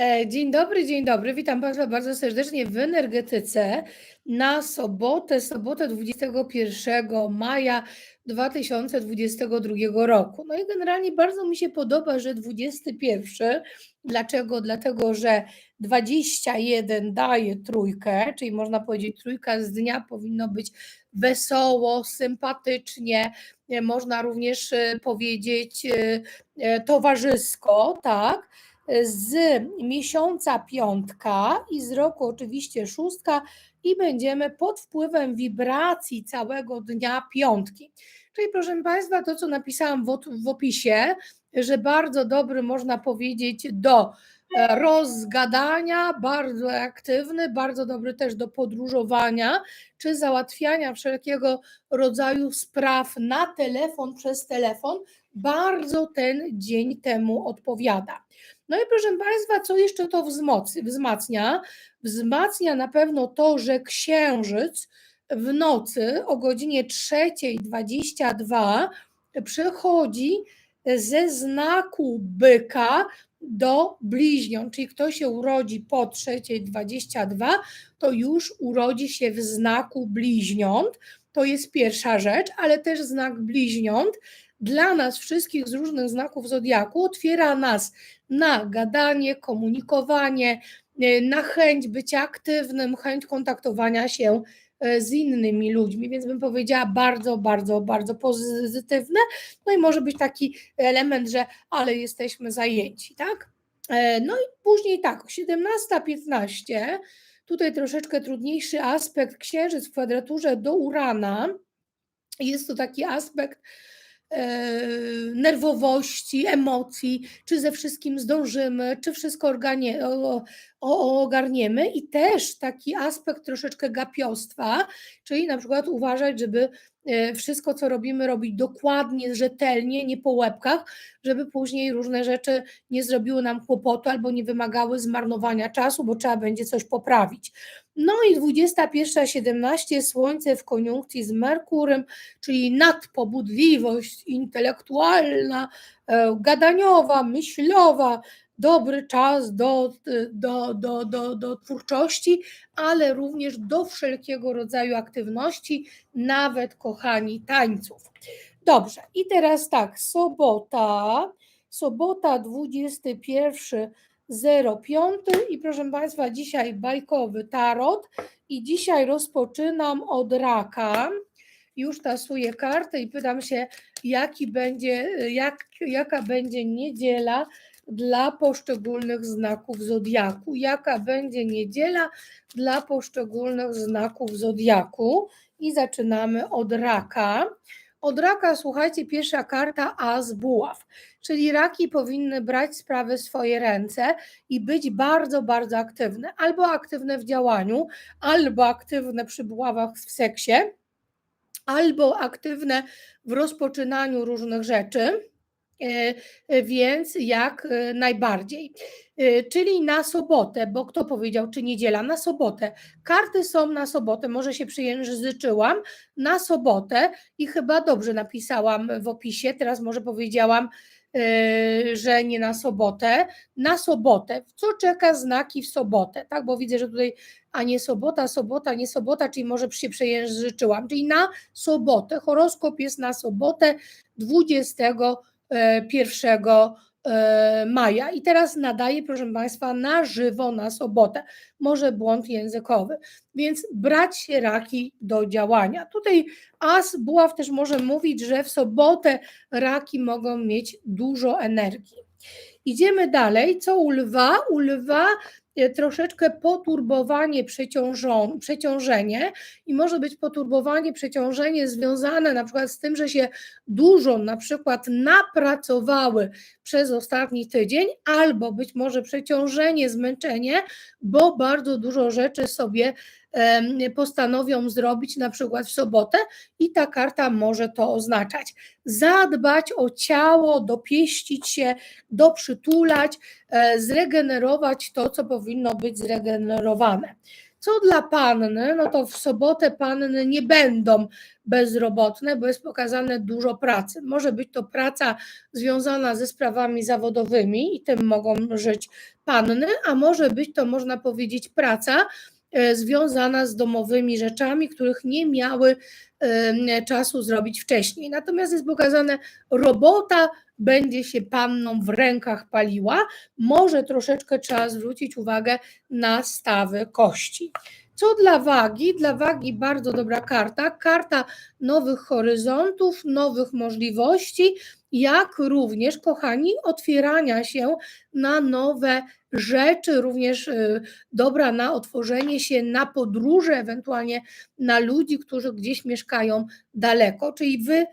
E, dzień dobry, dzień dobry. Witam Państwa bardzo serdecznie w energetyce na sobotę, sobotę 21 maja 2022 roku. No i generalnie bardzo mi się podoba, że 21. Dlaczego? Dlatego, że 21 daje trójkę, czyli można powiedzieć, trójka z dnia powinno być wesoło, sympatycznie, e, można również e, powiedzieć towarzysko, tak? Z miesiąca piątka i z roku oczywiście szóstka i będziemy pod wpływem wibracji całego dnia piątki. Czyli proszę Państwa, to co napisałam w, opisie, że bardzo dobry można powiedzieć do e, rozgadania, bardzo aktywny, bardzo dobry też do podróżowania czy załatwiania wszelkiego rodzaju spraw na telefon przez telefon. Bardzo ten dzień temu odpowiada. No i proszę Państwa, co jeszcze to wzmacnia? Wzmacnia na pewno to, że księżyc w nocy o godzinie 3.22 przechodzi ze znaku byka do bliźniąt, czyli kto się urodzi po 3.22, to już urodzi się w znaku bliźniąt. To jest pierwsza rzecz, ale też znak bliźniąt dla nas wszystkich z różnych znaków zodiaku otwiera nas na gadanie, komunikowanie, e, na chęć bycia aktywnym, chęć kontaktowania się z innymi ludźmi, więc bym powiedziała bardzo, bardzo, bardzo pozytywne. No i może być taki element, że ale jesteśmy zajęci, tak? E, no i później tak, 17.15, tutaj troszeczkę trudniejszy aspekt, księżyc w kwadraturze do Urana. Jest to taki aspekt, E, nerwowości, emocji, czy ze wszystkim zdążymy, czy wszystko ogarniemy i też taki aspekt troszeczkę gapiostwa, czyli na przykład uważać, żeby e, wszystko, co robimy, robić dokładnie, rzetelnie, nie po łebkach, żeby później różne rzeczy nie zrobiły nam kłopotu albo nie wymagały zmarnowania czasu, bo trzeba będzie coś poprawić. No i 21.17 Słońce w koniunkcji z Merkurem, czyli nadpobudliwość intelektualna, e, gadaniowa, myślowa, dobry czas do, do, do, do, do twórczości, ale również do wszelkiego rodzaju aktywności, nawet kochani tańców. Dobrze, i teraz tak, sobota, sobota 21 05 i proszę Państwa, dzisiaj bajkowy tarot i dzisiaj rozpoczynam od raka. Już tasuję kartę i pytam się, jaki będzie, jak, jaka będzie niedziela dla poszczególnych znaków zodiaku. Jaka będzie niedziela dla poszczególnych znaków zodiaku? I zaczynamy od raka. Od raka, słuchajcie, pierwsza karta As buław, czyli raki powinny brać sprawy w swoje ręce i być bardzo, bardzo aktywne. Albo aktywne w działaniu, albo aktywne przy buławach w seksie, albo aktywne w rozpoczynaniu różnych rzeczy więc jak e, najbardziej. Czyli na sobotę, bo kto powiedział, czy niedziela? Na sobotę. Karty są na sobotę, może się przyjęzyczyłam, na sobotę i chyba dobrze napisałam w opisie, teraz może powiedziałam, że nie na sobotę, na sobotę. Co czeka znaki w sobotę, tak? Bo widzę, że tutaj a nie sobota, sobota, nie sobota, czyli może się przejęzyczyłam, czyli na sobotę. Horoskop jest na sobotę 20 1 e, maja. I teraz nadaję, proszę Państwa, na żywo na sobotę. Może błąd językowy. Więc brać się raki do działania. Tutaj As Buław też może mówić, że w sobotę raki mogą mieć dużo energii. Idziemy dalej. Co u lwa? U lwa E, troszeczkę poturbowanie, przeciążenie i może być poturbowanie, przeciążenie związane na przykład z tym, że się dużo na przykład napracowały przez ostatni tydzień, albo być może przeciążenie, zmęczenie, bo bardzo dużo rzeczy sobie postanowią zrobić na przykład w sobotę i ta karta może to oznaczać. Zadbać o ciało, dopieścić się, doprzytulać, e, zregenerować to, co powinno być zregenerowane. Co dla panny, no to w sobotę panny nie będą bezrobotne, bo jest pokazane dużo pracy. Może być to praca związana ze sprawami zawodowymi i tym mogą żyć panny, a może być to, można powiedzieć, praca związana z domowymi rzeczami, których nie miały e, czasu zrobić wcześniej. Natomiast jest pokazane robota będzie się panną w rękach paliła, może troszeczkę trzeba zwrócić uwagę na stawy kości. Co dla wagi? Dla wagi bardzo dobra karta. Karta nowych horyzontów, nowych możliwości, jak również, kochani, otwierania się na nowe rzeczy, również y, dobra na otworzenie się na podróże, ewentualnie na ludzi, którzy gdzieś mieszkają daleko. Czyli wy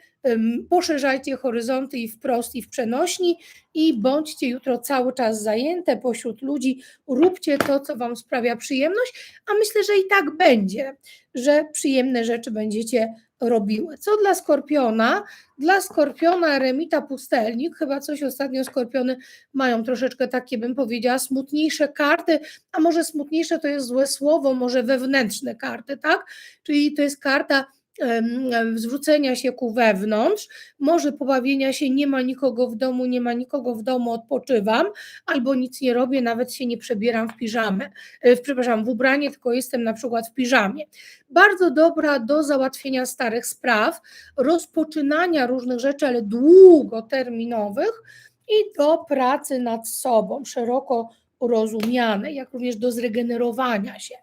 poszerzajcie horyzonty i wprost, i w przenośni, i bądźcie jutro cały czas zajęte pośród ludzi, róbcie to, co Wam sprawia przyjemność, a myślę, że i tak będzie, że przyjemne rzeczy będziecie robiły. Co dla skorpiona? Dla skorpiona remita pustelnik, chyba coś ostatnio skorpiony mają troszeczkę takie, bym powiedziała, smutniejsze karty, a może smutniejsze to jest złe słowo, może wewnętrzne karty, tak? Czyli to jest karta zwrócenia się ku wewnątrz, może pobawienia się, nie ma nikogo w domu, nie ma nikogo w domu, odpoczywam, albo nic nie robię, nawet się nie przebieram w piżamę, e, w, przepraszam, w ubranie, tylko jestem na przykład w piżamie. Bardzo dobra do załatwienia starych spraw, rozpoczynania różnych rzeczy, ale długoterminowych i do pracy nad sobą, szeroko rozumianej, jak również do zregenerowania się.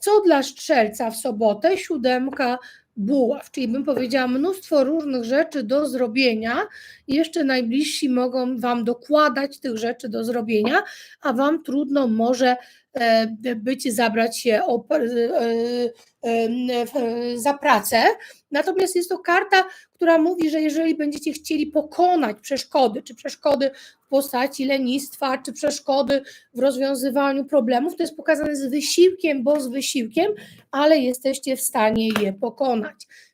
Co dla strzelca w sobotę? Siódemka buław, czyli bym powiedziała mnóstwo różnych rzeczy do zrobienia. Jeszcze najbliżsi mogą Wam dokładać tych rzeczy do zrobienia, a Wam trudno może e, być, zabrać się e, e, za pracę. Natomiast jest to karta, która mówi, że jeżeli będziecie chcieli pokonać przeszkody, czy przeszkody w postaci lenistwa, czy przeszkody w rozwiązywaniu problemów, to jest pokazane z wysiłkiem, bo z wysiłkiem, ale jesteście w stanie je pokonać.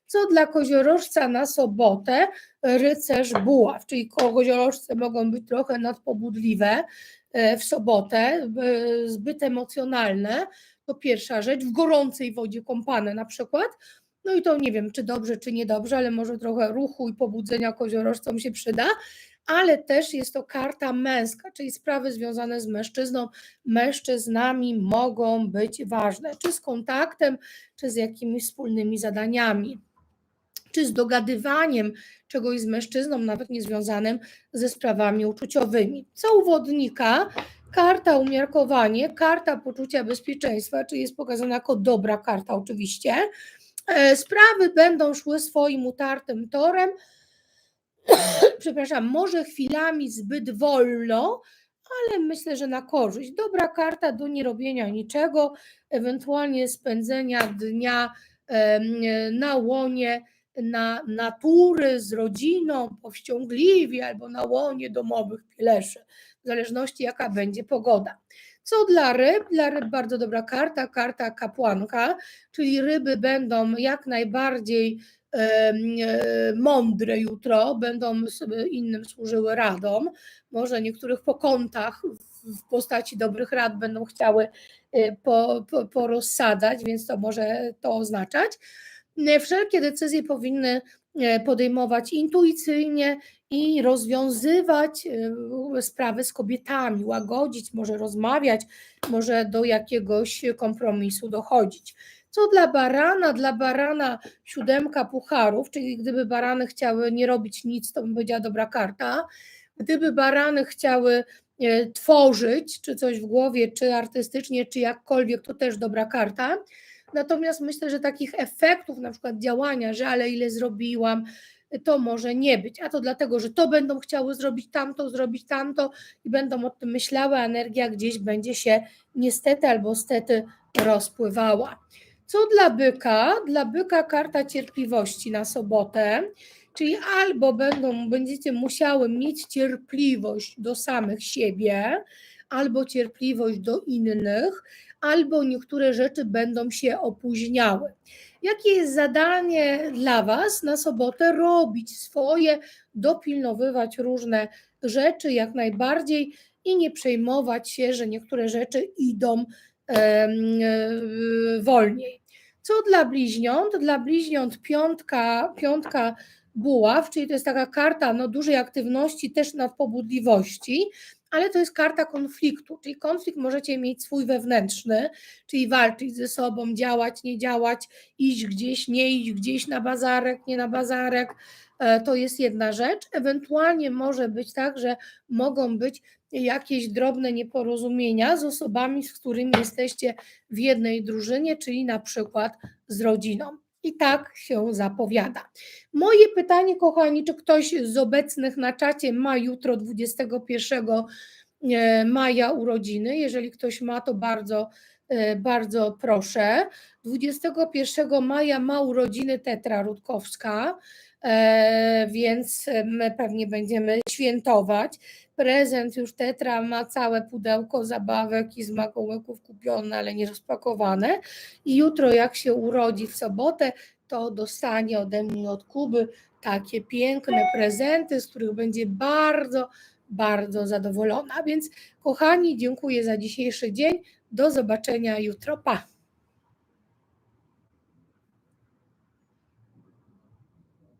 Co dla koziorożca na sobotę rycerz buław, czyli koziorożce mogą być trochę nadpobudliwe e, w sobotę, e, zbyt emocjonalne, to pierwsza rzecz, w gorącej wodzie kąpane na przykład, no i to nie wiem, czy dobrze, czy niedobrze, ale może trochę ruchu i pobudzenia koziorożcom się przyda, ale też jest to karta męska, czyli sprawy związane z mężczyzną, mężczyznami mogą być ważne, czy z kontaktem, czy z jakimiś wspólnymi zadaniami, czy z dogadywaniem czegoś z mężczyzną, nawet niezwiązanym ze sprawami uczuciowymi. Co uwodnika? Karta umiarkowanie, karta poczucia bezpieczeństwa, czyli jest pokazana jako dobra karta oczywiście. E, sprawy będą szły swoim utartym torem, przepraszam, może chwilami zbyt wolno, ale myślę, że na korzyść. Dobra karta do nierobienia niczego, ewentualnie spędzenia dnia na łonie na natury z rodziną, powściągliwie albo na łonie domowych pileszy, w zależności jaka będzie pogoda. Co dla ryb? Dla ryb bardzo dobra karta, karta kapłanka, czyli ryby będą jak najbardziej mądre jutro, będą sobie innym służyły radą. Może niektórych po kątach w postaci dobrych rad będą chciały e, po, po, porozsadzać, więc to może to oznaczać. E, wszelkie decyzje powinny podejmować intuicyjnie i rozwiązywać sprawy z kobietami, łagodzić, może rozmawiać, może do jakiegoś kompromisu dochodzić. Co dla barana? Dla barana siódemka pucharów, czyli gdyby barany chciały nie robić nic, to bym powiedziała dobra karta. Gdyby barany chciały e, tworzyć, czy coś w głowie, czy artystycznie, czy jakkolwiek, to też dobra karta. Natomiast myślę, że takich efektów, na przykład działania, że ale ile zrobiłam, to może nie być. A to dlatego, że to będą chciały zrobić tamto, zrobić tamto i będą o tym myślały, a energia gdzieś będzie się niestety albo stety rozpływała. Co dla byka? Dla byka karta cierpliwości na sobotę, czyli albo będą, będziecie musiały mieć cierpliwość do samych siebie, albo cierpliwość do innych, albo niektóre rzeczy będą się opóźniały. Jakie jest zadanie dla Was na sobotę? Robić swoje, dopilnowywać różne rzeczy jak najbardziej i nie przejmować się, że niektóre rzeczy idą wolniej. Co dla bliźniąt? Dla bliźniąt piątka, piątka buław, czyli to jest taka karta no, dużej aktywności, też nadpobudliwości, ale to jest karta konfliktu, czyli konflikt możecie mieć swój wewnętrzny, czyli walczyć ze sobą, działać, nie działać, iść gdzieś, nie iść gdzieś na bazarek, nie na bazarek. E, To jest jedna rzecz. Ewentualnie może być tak, że mogą być jakieś drobne nieporozumienia z osobami, z którymi jesteście w jednej drużynie, czyli na przykład z rodziną. I tak się zapowiada. Moje pytanie, kochani, czy ktoś z obecnych na czacie ma jutro 21 e, maja urodziny? Jeżeli ktoś ma, to bardzo, e, bardzo proszę. 21 maja ma urodziny Tetra Rutkowska, więc my pewnie będziemy świętować. Prezent już Tetra ma całe pudełko zabawek i smakołyków kupione, ale nie rozpakowane. I jutro, jak się urodzi w sobotę, to dostanie ode mnie od Kuby takie piękne prezenty, z których będzie bardzo, bardzo zadowolona. Więc, kochani, dziękuję za dzisiejszy dzień. Do zobaczenia jutro. Pa!